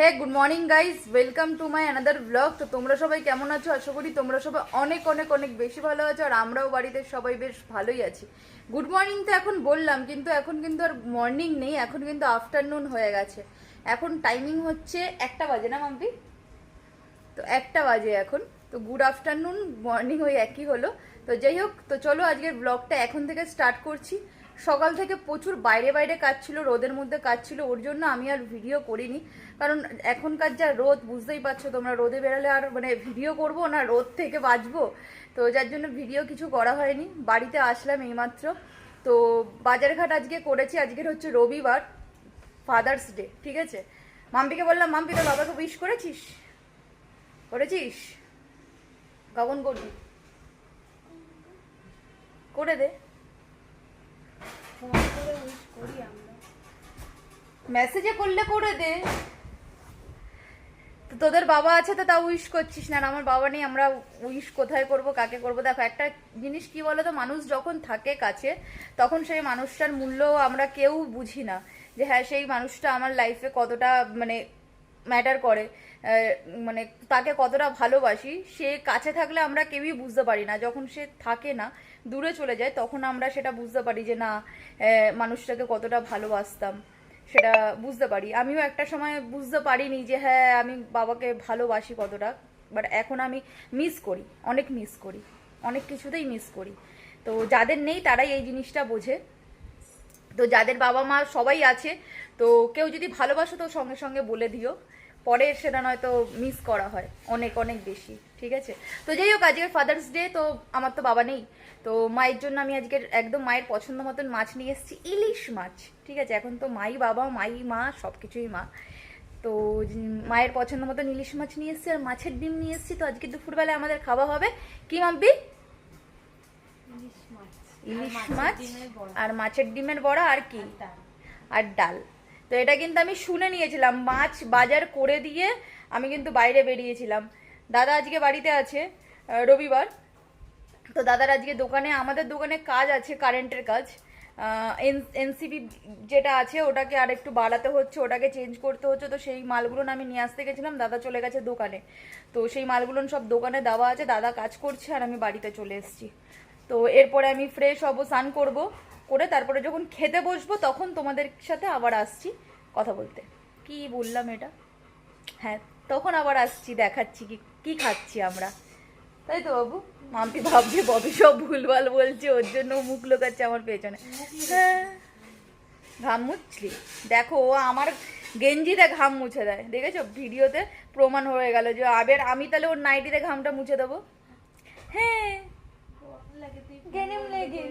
Hey good morning guys welcome to my another vlog তো তোমরা সবাই কেমন আছো? আশা করি তোমরা সবাই অনেক অনেক অনেক বেশি ভালো আছো আর আমরাও বাড়িতে সবাই বেশ ভালোই আছি। গুড মর্নিং তো এখন বললাম, কিন্তু এখন কিন্তু আর মর্নিং নেই, এখন কিন্তু আফটারনুন হয়ে গেছে। এখন টাইমিং হচ্ছে একটা বাজে না, মাম্পি? তো একটা বাজে এখন। তো গুড আফটারনুন মর্নিং ওই একই হলো। তো যাই হোক, তো চলো আজকের ব্লগটা এখন থেকে স্টার্ট করছি। সকাল থেকে প্রচুর বাইরে বাইরে কাজ ছিল, রোদের মধ্যে কাজ ছিল, ওর জন্য আমি আর ভিডিও করিনি। কারণ এখনকার যা রোদ, বুঝতেই পারছ তোমরা, রোদে বেরোলে আর মানে ভিডিও করব না, রোদ থেকে বাঁচবো। তো যার জন্য ভিডিও কিছু করা হয়নি। বাড়িতে আসলাম এইমাত্র। তো বাজারঘাট আজকে করেছি, আজকের হচ্ছে রবিবার ফাদার্স ডে ঠিক আছে? মাম্পিকে বললাম, মাম্পি, তোর বাবাকে উইশ করেছিস? করেছিস? কখন করবি। করে দে। মেসেজে করলে করে দে। তোদের বাবা আছে তো তা উইশ করছিস না আমার বাবা নেই, আমরা উইশ কোথায় করব, কাকে করব? দেখো, একটা জিনিস কি বলো তো মানুষ যখন থাকে কাছে, তখন সেই মানুষটার মূল্য আমরা কেউ বুঝি না। যে হ্যাঁ সেই মানুষটা আমার লাইফে কতটা মানে ম্যাটার করে। মানে তাকে কতটা ভালোবাসি, সে কাছে থাকলে আমরা কেউই বুঝতে পারি না। যখন সে থাকে না দূরে চলে যায়, তখন আমরা সেটা বুঝতে পারি যে না মানুষটাকে কতটা ভালোবাসতাম। সেটা বুঝতে পারি। আমিও একটা সময় বুঝতে পারিনি যে হ্যাঁ আমি বাবাকে ভালোবাসি কতটা বাট এখন আমি মিস করি, অনেক মিস করি, অনেক কিছুতেই মিস করি। তো যাদের নেই তারাই এই জিনিসটা বোঝে। তো যাদের বাবা মা সবাই আছে, তো কেউ যদি ভালোবাসো তো সঙ্গে সঙ্গে বলে দিও। পরে সেটা নয়তো মিস করা হয় অনেক অনেক বেশি ঠিক আছে? তো যাই হোক আজকের ফাদার্স ডে তো আমার তো বাবা নেই তো মায়ের জন্য আমি আজকের একদম মায়ের পছন্দ মতন মাছ নিয়ে এসেছি ইলিশ মাছ ঠিক আছে? এখন তো মাই বাবা মাই মা সব কিছুই মা। তো মায়ের পছন্দ মতন ইলিশ মাছ নিয়ে এসেছি আর মাছের ডিম নিয়ে এসেছি তো আজকে দুপুরবেলায় আমাদের খাওয়া হবে। কি মাম্পি? ইলিশ মাছ। আর মাছের ডিমের বড়া। আর কি? আর ডাল। তো এটা কিন্তু আমি শুনে নিয়েছিলাম, মাছ বাজার করে দিয়ে আমি কিন্তু বাইরে বেরিয়েছিলাম। দাদা আজকে বাড়িতে আছে রবিবার। তো দাদার আজকে দোকানে, আমাদের দোকানে কাজ আছে, কারেন্টের কাজ। এনসিবি যেটা আছে ওটাকে আর একটু বাড়াতে হচ্ছে, ওটাকে চেঞ্জ করতে হচ্ছে। তো সেই মালগুলো আমি নিয়ে আসতে গেছিলাম, দাদা চলে গেছে দোকানে। তো সেই মালগুলো সব দোকানে দেওয়া আছে, দাদা কাজ করছে আর আমি বাড়িতে চলে এসেছি। তো এরপরে আমি ফ্রেশ হব, স্নান করব। করে তারপরে যখন খেতে বসবো তখন তোমাদের সাথে আবার আসছি কথা বলতে। কি বললাম এটা? হ্যাঁ তখন আবার আসছি দেখাচ্ছি কি কি খাচ্ছি আমরা। তাই তো বাবু মাম্পি ভাবছে ববি সব ভুলভাল বলছে ওর জন্য মুখ লোকাচ্ছে আমার পেছনে। হ্যাঁ। ঘাম মুছলি? দেখো ও আমার গেঞ্জিতে ঘাম মুছে দেয়। দেখেছ? ভিডিওতে প্রমাণ হয়ে গেল যে আবার আমি তাহলে ওর নাইটিতে ঘামটা মুছে দেবো। হ্যাঁ। গেনেম লেগে।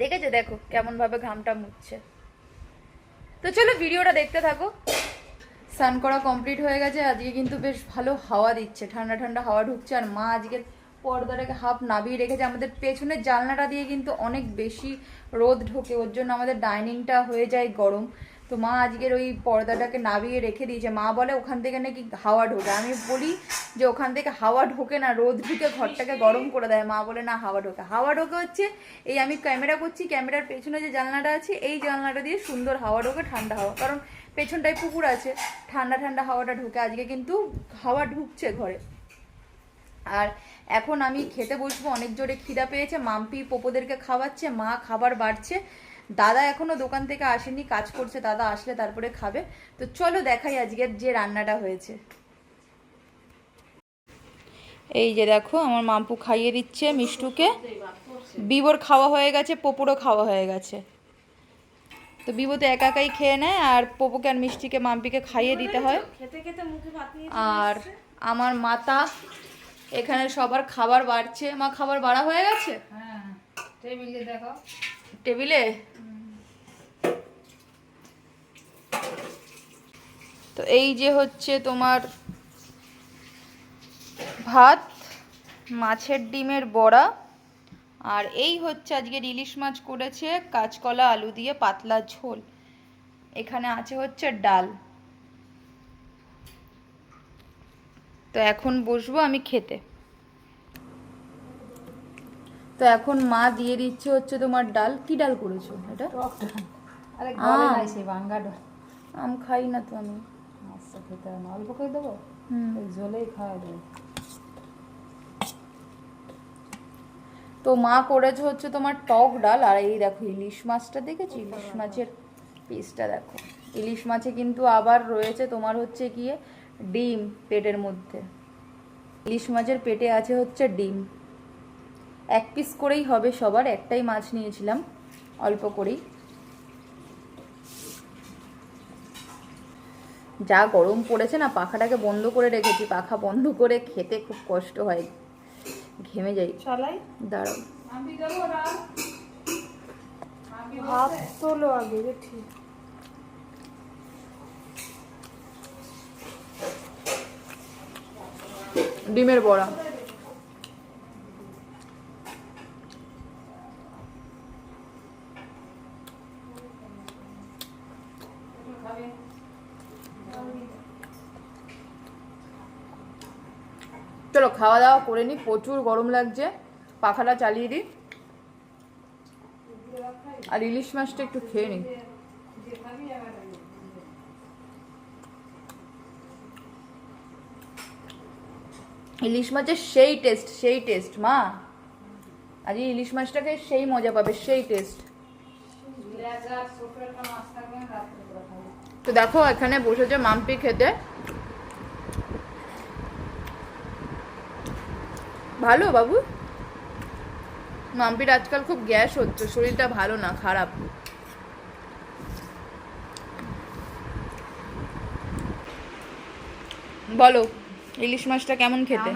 দেখেছ? দেখো কেমন ভাবে ঘামটা মুচ্ছে তো চলো ভিডিওটা দেখতে থাকো। স্নান করা কমপ্লিট হয়ে গেছে, আজকে কিন্তু বেশ ভালো হাওয়া দিচ্ছে। ঠান্ডা ঠান্ডা হাওয়া ঢুকছে, আর মা আজকে পর্দাটাকে হাফ নাবিয়ে রেখেছে। আমাদের পেছনের জানলাটা দিয়ে কিন্তু অনেক বেশি রোদ ঢোকে, ওর জন্য আমাদের ডাইনিংটা হয়ে যায় গরম। তো মা আজকের ওই পর্দাটাকে নাবিয়ে রেখে দিয়েছে। মা বলে, ওখান থেকে নাকি হাওয়া ঢোকে। আমি বলি যে, ওখান থেকে হাওয়া ঢোকে না, রোদ ঢুকে ঘরটাকে গরম করে দেয়। মা বলে, না, হাওয়া ঢোকে। হাওয়া ঢোকে হচ্ছে, এই আমি ক্যামেরা করছি, ক্যামেরার পেছনে যে জানলাটা আছে, এই জানলাটা দিয়ে সুন্দর হাওয়া ঢোকে, ঠান্ডা হাওয়া। কারণ পেছনটায় পুকুর আছে, ঠান্ডা ঠান্ডা হাওয়াটা ঢুকে। আজকে কিন্তু হাওয়া ঢুকছে ঘরে। আর এখন আমি খেতে বসবো, অনেক জোরে খিদা পেয়েছে, মাম্পি পোপোদেরকে খাওয়াচ্ছে, মা খাবার বাড়ছে। দাদা এখনও দোকান থেকে আসেনি কাজ করছে দাদা আসলে তারপরে খাবে। তো চলো দেখাই আজকের যে রান্নাটা হয়েছে। এই যে দেখো আমার মাম্পু খাইয়ে দিচ্ছে মিষ্টুকে। বিবর খাওয়া হয়ে গেছে পোপোরও খাওয়া হয়ে গেছে। তো বিবো তো একা একাই খেয়ে নেয় আর পোপোকে আর মিষ্টিকে মাম্পিকে খাইয়ে দিতে হয়। আর আমার মাতা এখানে সবার খাবার বাড়ছে। মা খাবার বাড়া হয়ে গেছে? হ্যাঁ। টেবিলে দেখো। টেবিলে? তো এই যে হচ্ছে তোমার ভাত, মাছের ডিমের বড়া, আর এই হচ্ছে আজকে ইলিশ মাছ করেছে কাঁচকলা, আলু দিয়ে পাতলা ঝোল। এখানে আছে হচ্ছে ডাল। তো এখন বসবো আমি খেতে। তো এখন মা দিয়ে দিচ্ছে হচ্ছে তোমার ডাল। কি ডাল করেছ এটা? আম। খাই না তো আমি। আচ্ছা খেতে না অল্প করে দেবো? ওই খাওয়া দেবো তো মা করেছে হচ্ছে তোমার টক ডাল আর এই দেখো ইলিশ মাছটা দেখেছি? ইলিশ মাছের পিসটা দেখো। ইলিশ মাছে কিন্তু আবার রয়েছে তোমার হচ্ছে গিয়ে ডিম পেটের মধ্যে। ইলিশ মাছের পেটে আছে হচ্ছে ডিম। এক পিস করেই হবে সবার একটাই মাছ নিয়েছিলাম অল্প করেই। যা গরম পড়েছে না পাখাটাকে বন্ধ করে রেখেছি পাখা বন্ধ করে খেতে খুব কষ্ট হয়। ঘেমে যাই। চলাই? দাঁড়াও। ভাত তোলো আগে ঠিক। ডিমের বড়া। চলো খাওয়া দাওয়া করে নি। প্রচুর গরম লাগছে। পাখাটা চালিয়ে দিই। আর ইলিশ মাছটা একটু খেয়ে নিই। ইলিশ মাছের সেই টেস্ট সেই টেস্ট মা। আজ ইলিশ মাছটাকে সেই মজা পাবে, সেই টেস্ট তো দেখো, এখানে বসেছে মাম্পি খেতে। ভালো বাবু? মাম্পির আজকাল খুব গ্যাস হচ্ছে শরীরটা ভালো না খারাপ। বলো ইলিশ মাছটা কেমন খেতে?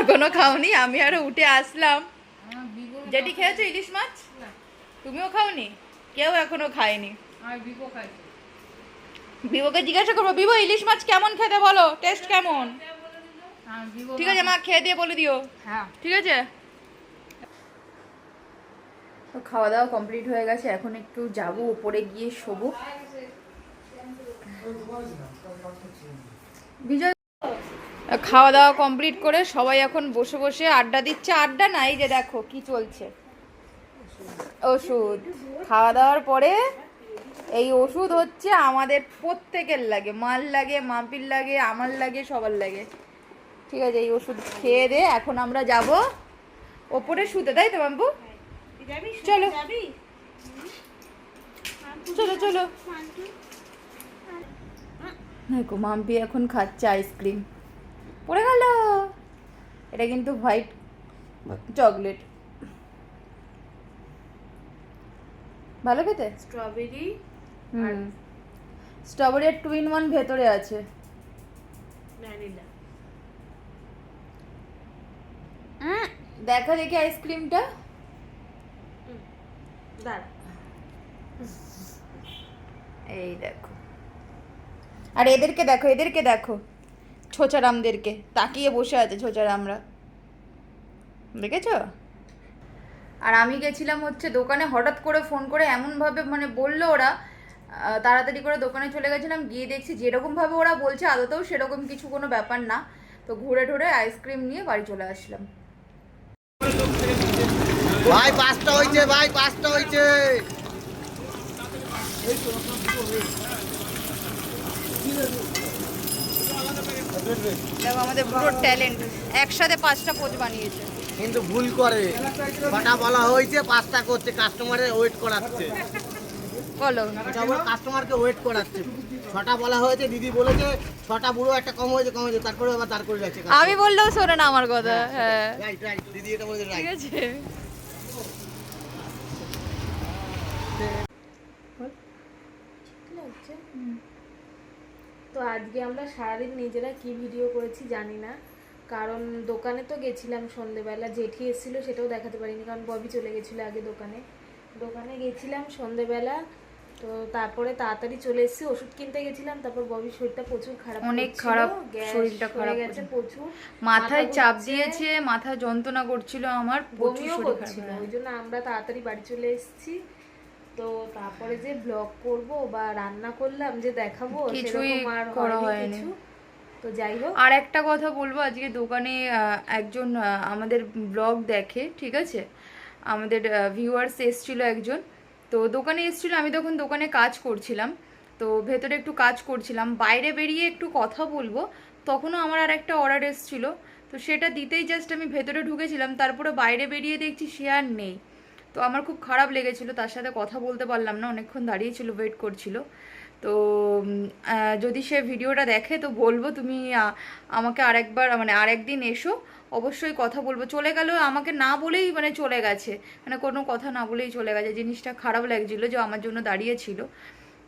এখনও খাওনি? আমি আরও উঠে আসলাম। যেটি খেয়েছো ইলিশ মাছ? তুমিও খাওনি? কেউ এখনও খায়নি। বিবোকে জিজ্ঞাসা করব বিবো ইলিশ মাছ কেমন খেতে বলো? টেস্ট কেমন? ঠিক আছে মা খেয়ে দিয়ে বলে দিও। হ্যাঁ। ঠিক আছে? তো খাওয়া দাওয়া কমপ্লিট হয়ে গেছে এখন একটু যাব উপরে গিয়ে শোবো। বিজয় খাওয়া দাওয়া কমপ্লিট করে সবাই এখন বসে বসে আড্ডা দিচ্ছে। আড্ডা নাই যে দেখো কি চলছে। ওষুধ। খাওয়া দাওয়ার পরে এই ওষুধ হচ্ছে আমাদের প্রত্যেকের লাগে। মাল লাগে মাপির লাগে আমার লাগে সবার লাগে। ঠিক আছে এই ওষুধ খেয়ে দে এখন আমরা যাব ওপরে শুতে তাই তো বাম্পু চলো। চলো চলো। দেখো মাম্পি এখন খাচ্ছে আইসক্রিম। পড়ে গেল। এটা কিন্তু হোয়াইট চকলেট। ভালো খেতে? স্ট্রবেরি হুম। স্ট্রবেরি আর টু ইন ওয়ান ভেতরে আছে। ভ্যানিলা। দেখা দেখি আইসক্রিমটা। এই দেখো। আর এদেরকে দেখো এদেরকে দেখো। ছোচারামদেরকে তাকিয়ে বসে আছে ছোচারামরা। দেখেছ? আর আমি গেছিলাম হচ্ছে দোকানে হঠাৎ করে ফোন করে এমনভাবে মানে বলল ওরা তাড়াতাড়ি করে দোকানে চলে গেছিলাম গিয়ে দেখছি যেরকমভাবে ওরা বলছে আদতেও সেরকম কিছু কোনো ব্যাপার না। তো ঘুরে ঘুরে আইসক্রিম নিয়ে বাড়ি চলে আসলাম। ভাই পাঁচটা হয়েছে ভাই পাঁচটা হয়েছে আমাদের পুরো ট্যালেন্ট একসাথে পাঁচটা পোচ বানিয়েছে। কিন্তু ভুল করে। কটা বলা হয়েছে পাঁচটা করছে কাস্টমারের ওয়েট করাচ্ছে। বলো। কাস্টমারকে ওয়েট করাচ্ছে। ছটা বলা হয়েছে দিদি বলেছে ছটা বুড়ো একটা কম হয়েছে কম হয়েছে তারপরে আবার দাঁড় করে যাচ্ছে আমি বললেও শোনে না আমার কথা হ্যাঁ রাইট রাইট দিদি এটা বলেছে ঠিক আছে। তো আজকে আমরা সারাদিন নিজেরা কি ভিডিও করেছি জানি না কারণ দোকানে তো গেছিলাম সন্ধেবেলা জেঠি এসেছিল সেটাও দেখাতে পারিনি কারণ ববি চলে গেছিল আগে দোকানে। দোকানে গেছিলাম সন্ধেবেলা তো তারপরে তাড়াতাড়ি চলে এসেছি ওষুধ কিনতে গেছিলাম তারপর ববির শরীরটা প্রচুর খারাপ অনেক খারাপ, শরীরটা হয়ে খারাপ গেছে প্রচুর মাথায় চাপ দিয়েছে মাথা যন্ত্রণা করছিল আমার বমিও করছিল ওই জন্য আমরা তাড়াতাড়ি বাড়ি চলে এসেছি। তো তারপরে যে ব্লগ করব বা রান্না করলাম যে দেখাবো কিছুই আর করা হয়নি। তো যাই হোক। আর একটা কথা বলব আজকে দোকানে একজন আমাদের ব্লগ দেখে ঠিক আছে? আমাদের ভিউয়ার্স এসছিল একজন। তো দোকানে এসেছিল, আমি তখন দোকানে কাজ করছিলাম। তো ভেতরে একটু কাজ করছিলাম, বাইরে বেরিয়ে একটু কথা বলব। তখনও আমার আর একটা অর্ডার এসেছিল। তো সেটা দিতেই জাস্ট আমি ভেতরে ঢুকেছিলাম, তারপরে বাইরে বেরিয়ে দেখছি সে আর নেই। তো আমার খুব খারাপ লেগেছিল, তার সাথে কথা বলতে পারলাম না, অনেকক্ষণ দাঁড়িয়েছিল ওয়েট করছিল। তো যদি সে ভিডিওটা দেখে, তো বলব তুমি আমাকে আরেকবার মানে আরেকদিন এসো, অবশ্যই কথা বলব। চলে গেল, আমাকে না বলেই মানে চলে গেছে। মানে কোনো কথা না বলেই চলে গেছে। জিনিসটা খারাপ লাগছিল যে আমার জন্য দাঁড়িয়েছিল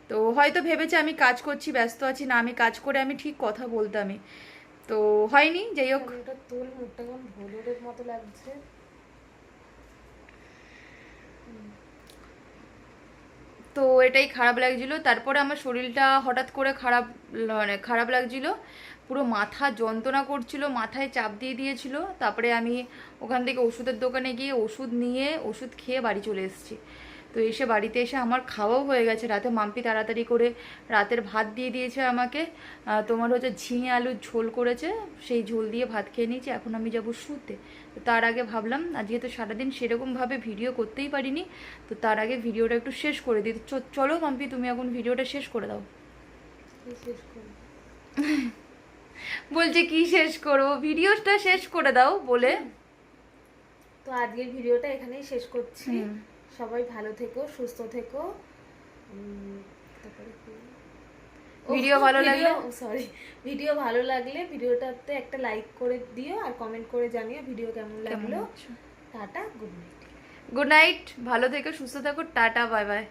তো হয়তো ভেবেছে আমি কাজ করছি, ব্যস্ত আছি, না আমি কাজ করে আমি ঠিক কথা বলতামই। তো হয়নি, যাই হোক। মতো লাগছে। তো এটাই খারাপ লাগছিল। তারপরে আমার শরীরটা হঠাৎ করে খারাপ মানে খারাপ লাগছিল। পুরো মাথা যন্ত্রণা করছিল, মাথায় চাপ দিয়ে দিয়েছিল। তারপরে আমি ওখান থেকে ওষুধের দোকানে গিয়ে ওষুধ নিয়ে, ওষুধ খেয়ে বাড়ি চলে এসেছি। তো এসে বাড়িতে এসে আমার খাওয়াও হয়ে গেছে। রাতে মাম্পি তাড়াতাড়ি করে রাতের ভাত দিয়ে দিয়েছে আমাকে। তোমার হচ্ছে ঝিঙে আলুর ঝোল করেছে সেই ঝোল দিয়ে ভাত খেয়ে নিয়েছি। এখন আমি যাব শুতে। তো তার আগে ভাবলাম আজকে তো সারাদিন সেরকমভাবে ভিডিও করতেই পারিনি তো তার আগে ভিডিওটা একটু শেষ করে দিই। চলো মাম্পি তুমি এখন ভিডিওটা শেষ করে দাও। শেষ করি বলছে কি শেষ করব? ভিডিওটা শেষ করে দাও বলে। তো আজকের ভিডিওটা এখানেই শেষ করছি। সবাই ভালো থেকো সুস্থ থেকো। তারপরে ভিডিও ভালো লাগলে? সরি ভিডিও ভালো লাগলে ভিডিওটাতে একটা লাইক করে দিও আর কমেন্ট করে জানিও ভিডিও কেমন লাগল। Tata good night good night ভালো থেকো সুস্থ থাকো টাটা বাই বাই